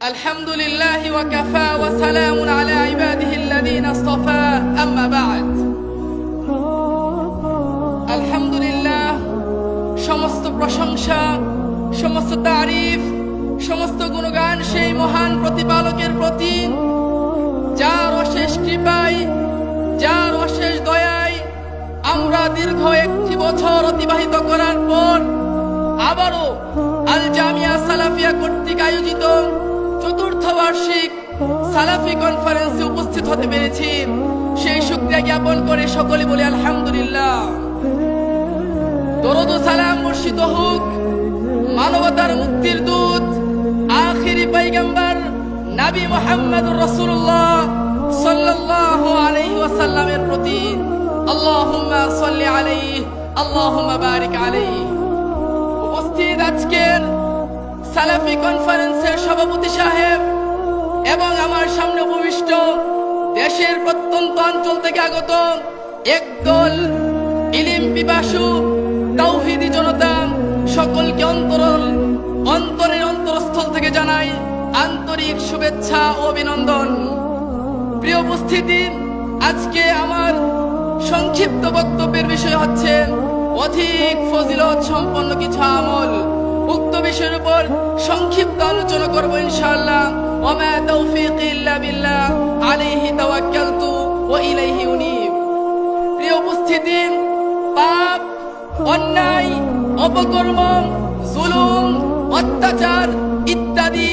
الحمد لله وكفى وسلام على عباده الذين اصطفى أما بعد আলহামদুলিল্লাহ সমস্ত প্রশংসা সমস্ত তারিফ সমস্ত গুণগান সেই মহান প্রতিপালকের প্রতি যার অশেষ কৃপায় যার অশেষ দয়ায় আমরা দীর্ঘ একটি বছর অতিবাহিত করার পর আবারও আল জামিয়া সালাফিয়া কর্তৃক আয়োজিত চতুর্থ বার্ষিক সালাফি কনফারেন্সে উপস্থিত হতে পেরেছি। সেই শুক্রিয়া জ্ঞাপন করে সকলে বলে আলহামদুলিল্লাহ। দরদ সালাম বর্ষিত হোক। মানবতার মুক্তির দূত, আখিরি পাইগাম্বার নবী মোহাম্মদুর রসুল্লাহ সাল্লাল্লাহু আলাইহি ওয়াসাল্লামের প্রতি আল্লাহুম্মা সাল্লি আলাইহি, আল্লাহুম্মা বারিক আলাইহি। উপস্থিত আজকের সালাফি কনফারেন্সের সভাপতি সাহেব এবং আমার সামনে উপবিষ্ট দেশের প্রত্যন্ত অঞ্চল থেকে আগত একদল ইলিম পিপাসু তাওহিদি জনতা সকলকে অন্তরল অন্তরের অন্তরস্থল থেকে জানাই আন্তরিক শুভেচ্ছা ও অভিনন্দন। প্রিয় উপস্থিতি, আজকে আমার সংক্ষিপ্ত বক্তব্যের বিষয় হচ্ছে অধিক ফজিলত সম্পন্ন কিছু আমল। উক্ত বিষয়ের উপর সংক্ষিপ্ত আলোচনা করব ইনশাআল্লাহ। ওমা তৌফিক ইল্লা বিল্লাহ, আলাইহি তাওয়াক্কালতু ওয়া ইলাইহি উনীব। প্রিয় উপস্থিতি, পাপ, অন্যায়, অপকর্ম, জুলুম, অত্যাচার ইত্যাদি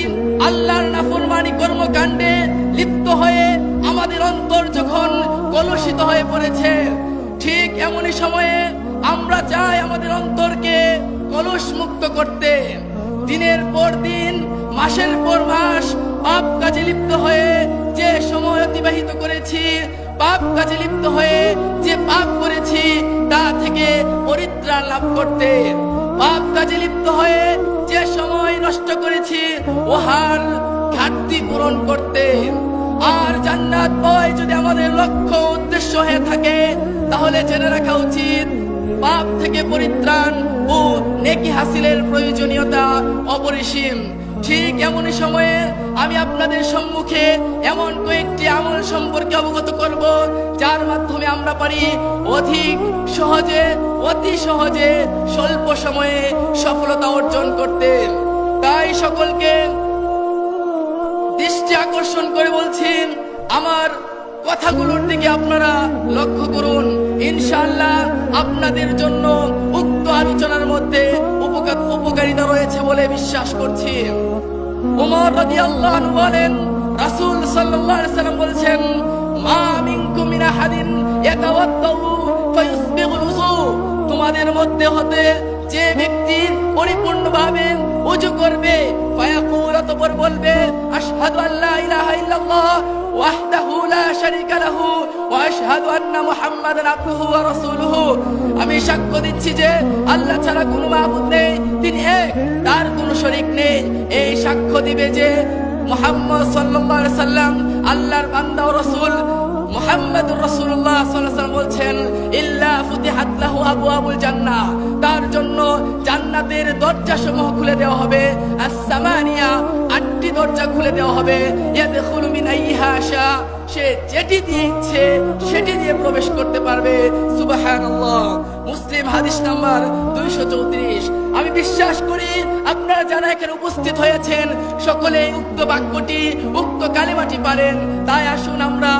আল্লাহর নাফরমানি কর্মকাণ্ডে লিপ্ত হয়ে আমাদের অন্তর যখন কলুষিত হয়ে পড়েছে, ঠিক এমনই সময়ে আমরা চাই আমাদের অন্তরকে কলুষ মুক্ত করতে, দিনের পর দিন, মাসের পর মাস পাপ কাজে লিপ্ত হয়ে যে সময় অতিবাহিত করেছি, পাপ কাজে লিপ্ত হয়ে যে পাপ করেছি, তা থেকে পরিত্রাণ লাভ করতে, পাপ কাজে লিপ্ত হয়ে যে সময় নষ্ট করেছি, ওহার ঘাটতি পূরণ করতে। আর জান্নাত পাওয়াই যদি আমাদের লক্ষ্য উদ্দেশ্য হয়ে থাকে, তাহলে জেনে রাখা উচিত পাপ থেকে পরিত্রাণ ও নেকি হাসিলের প্রয়োজনীয়তা অপরিসীম। ঠিক এমনই সময়ে আমি আপনাদের সম্মুখে এমন কয়েকটি আমল সম্পর্কে অবগত করব, যার মাধ্যমে আমরা পারি অধিক সহজে, অতি সহজে স্বল্প সময়ে সফলতা অর্জন করতে। তাই সকলকে দৃষ্টি আকর্ষণ করে বলছেন আমার কথাগুলোর দিকে আপনারা লক্ষ্য করুন। ইনশাআল্লাহ আপনাদের জন্য উক্ত আলোচনার মধ্যে উপকার, উপকারিতা রয়েছে বলে বিশ্বাস করছি। উমর বলেন সাল্লাম মা উযু তোমাদের মধ্যে হতে যে ব্যক্তি পরিপূর্ণভাবে উজু করবে, ফায়াকুল বলবে, আশহাদু আল্লা ইলাহা ইল্লাল্লাহ। ওয়াহদাহু لا شريك له واشهد ان محمدا عبده ورسوله আমি সাক্ষ্য দিচ্ছি যে আল্লাহ ছাড়া কোনো মাবুদ নেই, তিনি এক, তার কোনো শরীক নেই। এই সাক্ষ্য দিবে যে মোহাম্মদ সাল্লাল্লাহু আলাইহি সাল্লাম আল্লাহর বান্দা ও রাসূল মুহাম্মাদুর রাসূলুল্লাহ সাল্লাল্লাহু আলাইহি বলছেন, ইল্লা ফুতিহাত লাহু জান্নাহ। তার জন্য জান্নাতের দরজা সমূহ খুলে দেওয়া হবে। as-সামানিয়া আটটি দরজা খুলে দেওয়া হবে। ইয়াদখুলু মিন আইহা সে যেটি দিয়ে ইচ্ছে, সেটি দিয়ে প্রবেশ করতে পারবে। সুবহানাল্লাহ। মুসলিম হাদিস নাম্বার 234 আমি বিশ্বাস করি আপনারা যারা এখানে উপস্থিত হয়েছেন সকলে উক্ত বাক্যটি, উক্ত কালেমাটি পারেন। তাই আসুন আমরা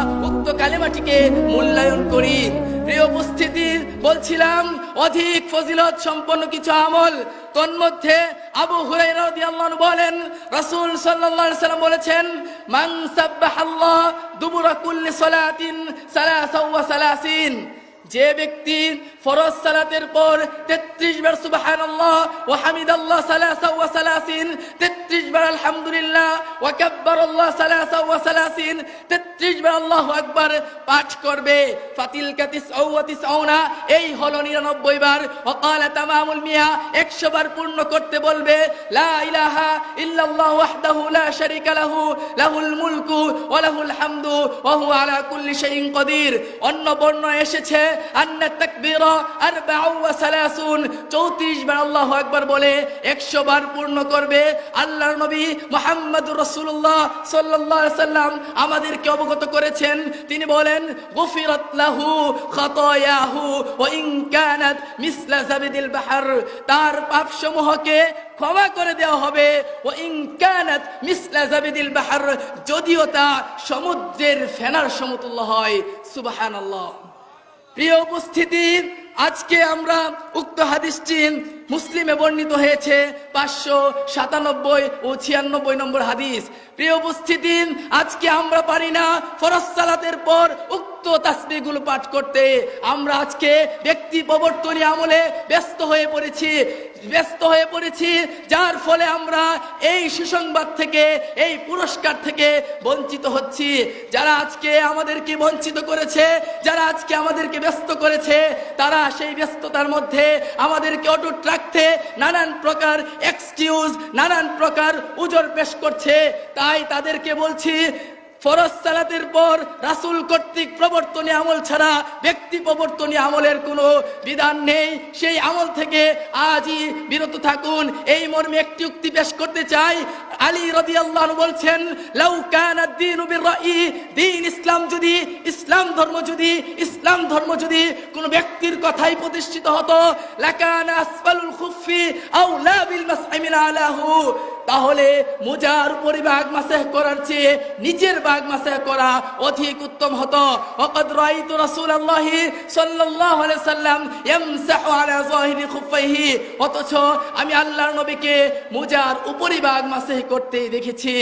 উক্ত মূল্যায়ন করি। প্রিয় উপস্থিতি, বলছিলাম, অধিক ফজিলত সম্পন্ন কিছু আমল। তন্মধ্যে আবু হুরাইরাদিয়াল্লাহু বলেন, রাসূল সাল্লাল্লাহু আলাইহি সাল্লাম বলেছেন, মান সাব্বাহাল্লাহ দুবুরা কুল্লি সালাতিন সালাসা ওয়া সালাসিন। যে ব্যক্তি ফরজ সালাতের পর 33 বার সুবহানাল্লাহ ওয়া হামিদাল্লাহ সালাসা ওয়া সালাসিন 33 বার আলহামদুলিল্লাহ ওয়া কাব্বারাল্লাহ সালাসা ওয়া সালাসিন 33 বার আল্লাহু আকবার পাঠ করবে। ফাতিল কাতিস ওয়া তিসউনা এই হলো 99 বার। ওয়া ক্বালা তামামুল মিয়া 100 বার পূর্ণ করতে বলবে, লা ইলাহা ইল্লাল্লাহ ওয়াহদাহু লা শারীকা লাহু, লাহুল মুলকু ওয়া লাহুল হামদু, ওয়া হুয়া আলা কুল্লি শাইইন কদির। অন্য বর্ণ এসেছে, আন্না তাকবীরা চৌত্রিশ বার আল্লাহ একবার বলে, একশো বার পূর্ণ করবে আল্লাহর নবী রসুল্লাহ সাল্লাহ সাল্লাম আমাদেরকে অবগত করেছেন। তিনি বলেন, গুফিরাত খাতায়াহু ওয়া ইন মিসলা জাবিদিল বাহর। তার ক্ষমা করে দেওয়া হবে। ও ইনকানাত মিসলা জাবিদিল বাহর। যদিও তা সমুদ্রের ফেনার সমতুল্য হয়। সুবহানাল্লাহ। প্রিয় উপস্থিতি আজকে আমরা উক্ত হাদিসটি মুসলিমে বর্ণিত হয়েছে পাঁচশো সাতানব্বই ও ছিয়ানব্বই নম্বর হাদিস। প্রিয় উপস্থিতি আজকে আমরা পারি না ফরজ সালাতের পর উক্ত তাসবিগুলো পাঠ করতে। আমরা আজকে ব্যক্তি প্রবর্তনী আমলে ব্যস্ত হয়ে পড়েছি। ব্যস্ত হয়ে পড়েছি, যার ফলে আমরা এই সুসংবাদ থেকে, এই পুরস্কার থেকে বঞ্চিত হচ্ছি। যারা আজকে আমাদেরকে বঞ্চিত করেছে, যারা আজকে আমাদেরকে ব্যস্ত করেছে, তারা সেই ব্যস্ততার মধ্যে আমাদেরকে অটুট রাখতে নানান প্রকার এক্সকিউজ নানান প্রকার উজোর পেশ করছে। তাই তাদেরকে বলছি ফরজ সালাতের পর রাসুল কর্তৃক প্রবর্তনী আমল ছাড়া ব্যক্তি প্রবর্তনী আমলের কোনো বিধান নেই। সেই আমল থেকে আজই বিরত থাকুন। এই মর্মে একটি উক্তি পেশ করতে চাই। আলী রদি আল্লাহ বলছেন দিন ইসলাম যদি, ইসলাম ধর্ম যদি, ইসলাম ধর্ম যদি কোনো ব্যক্তির কথাই প্রতিষ্ঠিত হতো, লাকানা আসফালুল খুফি আও লা বিল আলাহু। তাহলে মুজার উপরে বাঘ মাসেহ করার চেয়ে নিচের বাঘ মাসেহ করা অধিক উত্তম হতো। ওয়াকাদ রাআইতু রাসূলুল্লাহ সাল্লাল্লাহু আলাইহি সাল্লাম ইয়ামসাহু আলা যাহিরি খুফাইহি অথচ আমি আল্লাহর নবীকে মুজার উপরি বাঘ মাসেহ করতে দেখেছি।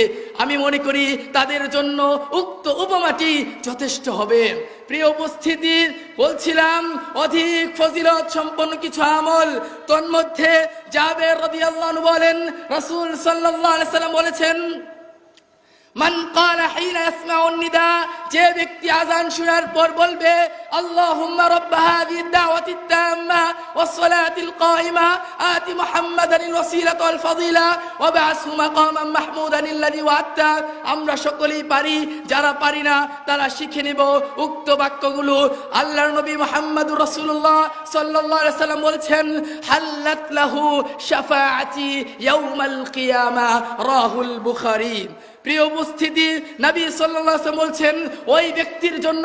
আমি মনে করি তাদের জন্য উক্ত উপমাটি যথেষ্ট হবে। প্রিয় উপস্থিতি, বলছিলাম, অধিক ফজিলত সম্পন্ন কিছু আমল, তন্মধ্যে জাবের রদিয়াল্লাহ বলেন, রসুল সাল্লাহ সাল্লাম বলেছেন মান যে ব্যক্তি আযান শোনার পর বলবে আমরা সকলেই পারি, যারা পারি না, তারা শিখে নেব উক্ত বাক্যগুলো। আল্লাহর নবী মুহাম্মদুর রাসূলুল্লাহ সাল্লাল্লাহু আলাইহি সাল্লাম বলেছেন, হাল্লাত লাহু শাফাআতি ইয়াউমাল কিয়ামা রাহুল বুখারী। প্রিয় উপস্থিতি, নবী সাল্লাল্লাহু বলছেন, ওই ব্যক্তির জন্য,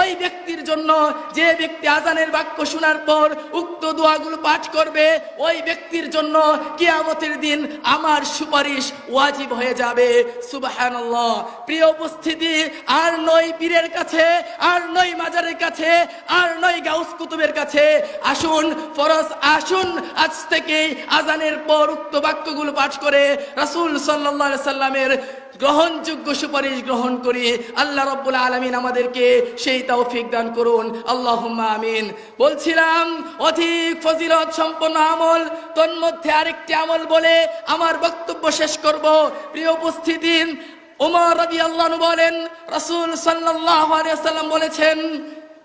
ওই ব্যক্তির জন্য যে ব্যক্তি আজানের বাক্য শোনার পর উক্ত দোয়াগুলো পাঠ করবে, ওই ব্যক্তির জন্য কিয়ামতের দিন আমার সুপারিশ ওয়াজিব হয়ে যাবে। সুবহানাল্লাহ। প্রিয় উপস্থিতি, আর নয় পীরের কাছে, আর নয় মাজারের কাছে, আর নয় গাউস কুতুবের কাছে, আসুন, ফরজ আসুন, আজ থেকে আজানের পর উক্ত বাক্যগুলো পাঠ করে রাসূল আলাইহি সাল্লামের গ্রহণযোগ্য সুপারিশ গ্রহণ করি আল্লাহ রব্বুল আলমিন আমাদেরকে সেই তৌফিক দান করুন। আল্লাহ আমিন। বলছিলাম, অধিক ফজিলত সম্পন্ন আমল, তন্মধ্যে আরেকটি আমল বলে আমার বক্তব্য শেষ করব। প্রিয় উপস্থিতি ওমর রবি আল্লাহ বলেন, রসুল সাল্লাহ বলেছেন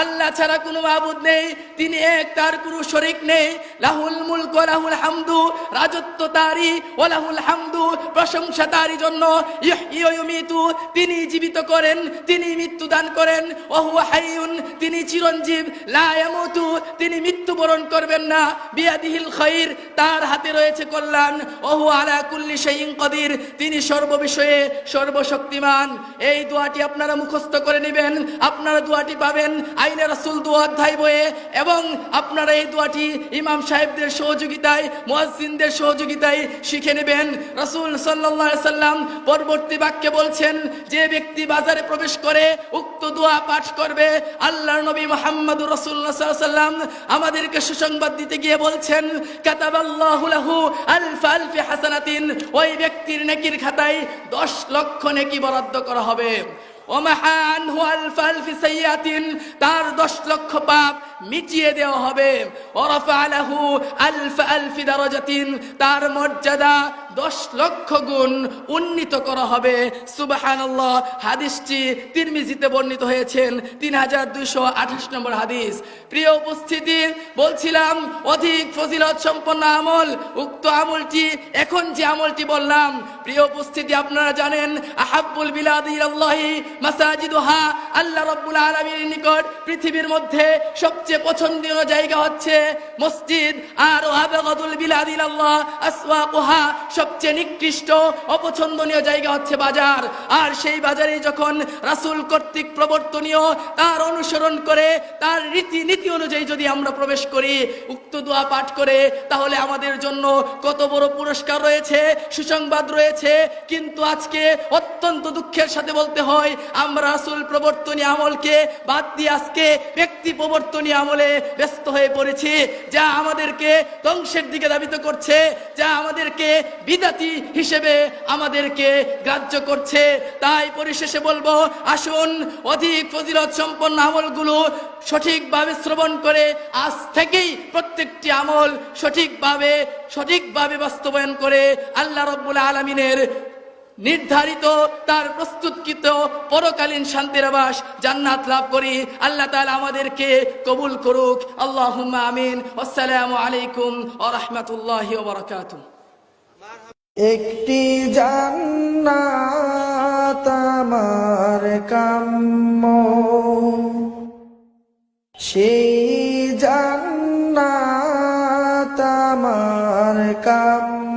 আল্লাহ ছাড়া কোনো মাবুদ নেই, তিনি এক, তার কোনো শরীক নেই। লাহুল মুলক লাহুল হামদু, রাজত্ব তারই ওয়া লাহুল হামদু, প্রশংসা তারই জন্য। ইহয়ি তিনি জীবিত করেন, তিনি মৃত্যু দান করেন। ওয়া হুয়া হাইয়ুন, তিনি চিরঞ্জীব। লা ইয়ামুতু, তিনি মৃত্যুবরণ করবেন না। বিয়াদিহিল খাইর, তার হাতে রয়েছে কল্যাণ। ওহু আলা কুল্লি শাইইন কদির, তিনি সর্ববিষয়ে সর্বশক্তিমান। এই দোয়াটি আপনারা মুখস্থ করে নেবেন, আপনারা দোয়াটি পাবেন। আইনে রাসূল দোয়া অধ্যায় বইয়ে এবং আপনারা এই দোয়াটি ইমাম সাহেবদের সহযোগিতায়, মুয়াজ্জিনদের সহযোগিতায় শিখে নেবেন। রাসূল আলাইহি সাল্লাম পরবর্তী বাক্যে বলছেন, যে ব্যক্তি বাজারে প্রবেশ করে উক্ত দোয়া পাঠ করবে, আল্লাহর নবী মুহাম্মদুর রাসূলুল্লাহ সাল্লাম আমাদেরকে সুসংবাদ দিতে গিয়ে বলছেন, কাতাবাল্লাহু লাহু আলফ আলফি হাসানাতিন। ওই ব্যক্তির নেকির খাতায় দশ লক্ষ নেকি বরাদ্দ করা হবে। ওমাহা আনহু আলফ আলফি সাইয়াতিন, তার দশ লক্ষ পাপ মিটিয়ে দেওয়া হবে। ওরফা আলাহু আলফ আলফি দারাজাতিন, তার মর্যাদা দশ লক্ষ গুণ উন্নীত করা হবে। সুবাহানাল্লাহ, হাদিসটি তিরমিজিতে বর্ণিত হয়েছেন, তিন হাজার দুইশো আঠাশ নম্বর হাদিস। প্রিয় উপস্থিতি, বলছিলাম, অধিক ফজিলত সম্পন্ন আমল, উক্ত আমলটি, এখন যে আমলটি বললাম, প্রিয় উপস্থিতি, আপনারা জানেন, আহাব্বুল বিলাদি আল্লাহি মাসাজিদুহা, আল্লাহ রব্বুল আলামিনের নিকট পৃথিবীর মধ্যে সবচেয়ে পছন্দীয় জায়গা হচ্ছে মসজিদ, আর আবেগদুল বিলাদি আল্লাহ আসওয়াকুহা সবচেয়ে নিকৃষ্ট, অপছন্দনীয় জায়গা হচ্ছে বাজার। আর সেই বাজারে যখন রাসূল কর্তৃক প্রবর্তনীয়, তার অনুসরণ করে, তার রীতি নীতি অনুযায়ী যদি আমরা প্রবেশ করি, উক্ত দোয়া পাঠ করে, তাহলে আমাদের জন্য কত বড় পুরস্কার রয়েছে, সুসংবাদ রয়েছে। কিন্তু আজকে অত্যন্ত দুঃখের সাথে বলতে হয়, আমরা রাসূল প্রবর্তনী আমলকে বাদ দিয়ে আজকে ব্যক্তি প্রবর্তনী আমলে ব্যস্ত হয়ে পড়েছি, যা আমাদেরকে ধ্বংসের দিকে ধাবিত করছে, যা আমাদেরকে বিদাতি হিসেবে আমাদেরকে গ্রাহ্য করছে। তাই পরিশেষে বলব, আসুন, অধিক ফজিলত সম্পন্ন আমলগুলো সঠিকভাবে শ্রবণ করে আজ থেকেই প্রত্যেকটি আমল সঠিকভাবে সঠিকভাবে বাস্তবায়ন করে আল্লাহ রব্বুল আলমিনের নির্ধারিত, তার প্রস্তুতকৃত পরকালীন শান্তির আবাস জান্নাত লাভ করি। আল্লাহ তাআলা আমাদেরকে কবুল করুক। আল্লাহ আমিন। আসসালামু আলাইকুম ও রহমতুল্লাহ বারকাতুহ। একটি জান্নাত আমার কাম্য। সেই জান্নাত আমার কাম্য।